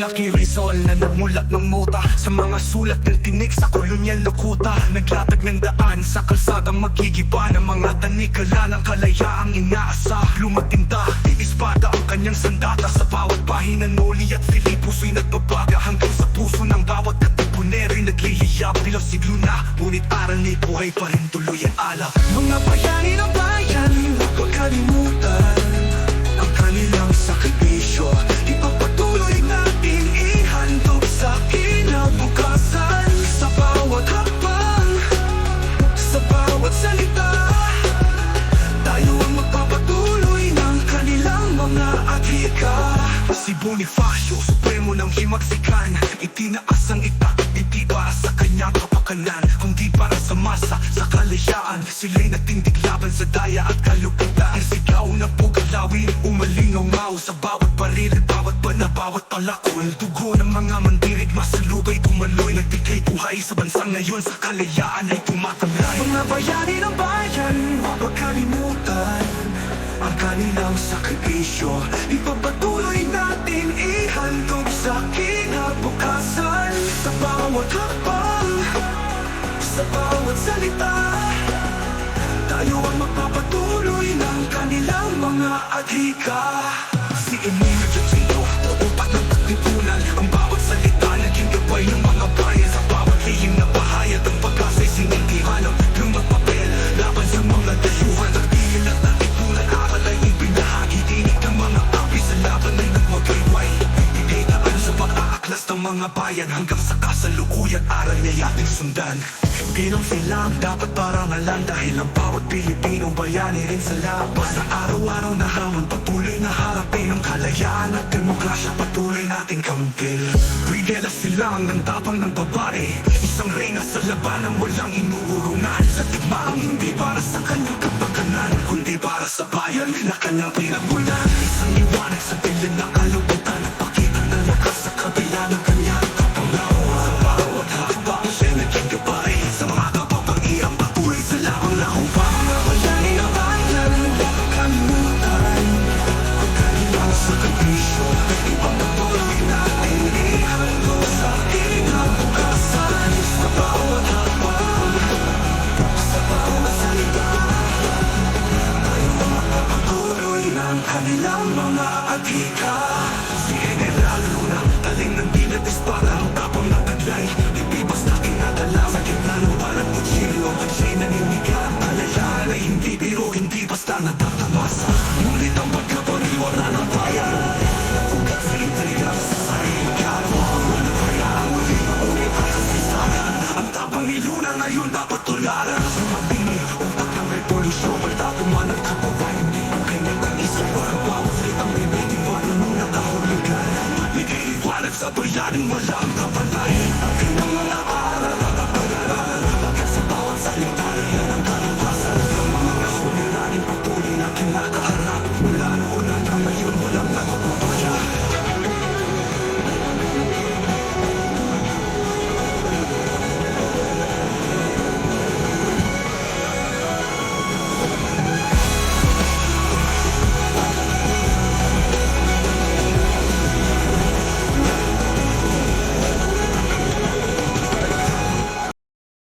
Tulak ni Rizal na nagmulat ng mota Sa mga sulat ng tinik sa kolonyal na kuta Naglatag ng daan sa kalsadang magigiba Ng mga tanikala ng kalayaang inaasa Lumatinda, iispada ang kanyang sandata Sa bawat bahina Noli at Filiposo'y nagbabaga Hanggang sa puso ng bawat katipunero'y nagliliyap Bilang siglo na, ngunit aral ni buhay pa rin tuloy ang alak. Mga bayani ng bayan, huwag kalimutan Ang kanilang Si Bonifacio, supremo ng himagsikan Itinaas ang itak, hindi para sa kanyang kapakanan. Kundi para sa masa, sa kalayaan. Sila'y natindig laban sa daya at kalupitan Sigaw na pugalawin, umalingaw Sa bawat baril, bawat bana, bawat palakol Dugo ng mga mandirig, masalubay, tumaloy Nagbigay buhay sa bansang ngayon. Sa kalayaan ay tumatanglay Mga bayani ng bayan, huwag kalimutan ang kanilang sakripisyo. Ipagpatuloy bawat hakbang Sa bawat salita Tayo ang magpapatuloy ng kanilang mga adhika. Si Emilio mga bayan Hanggang sa kasalukuyan. Aral niya ating sundan. Bilang silang dapat parangalan Dahil ang bawat Pilipinong bayani rin sa laban Sa araw-araw na hamon Patuloy na harapin ang kalayaan at demokrasya. Patuloy nating kambil Ridela silang ng tapang ng babae. Isang reyna sa labanan walang inuurungan. Sa tigmaang hindi para sa kanyang kapakanan Kundi para sa bayan na kanyang pinagulan Isang iwanag ng kanilang mga adhika Si Ngayon dapat tularan Sa mabini, utak ng revolusyon Pagtapong man ang kapabayan Ang kanyang kaisip Parang bawat litang bibigin Wala nung nakahulugan Bigay liwanag sa bayaning walang kapalayan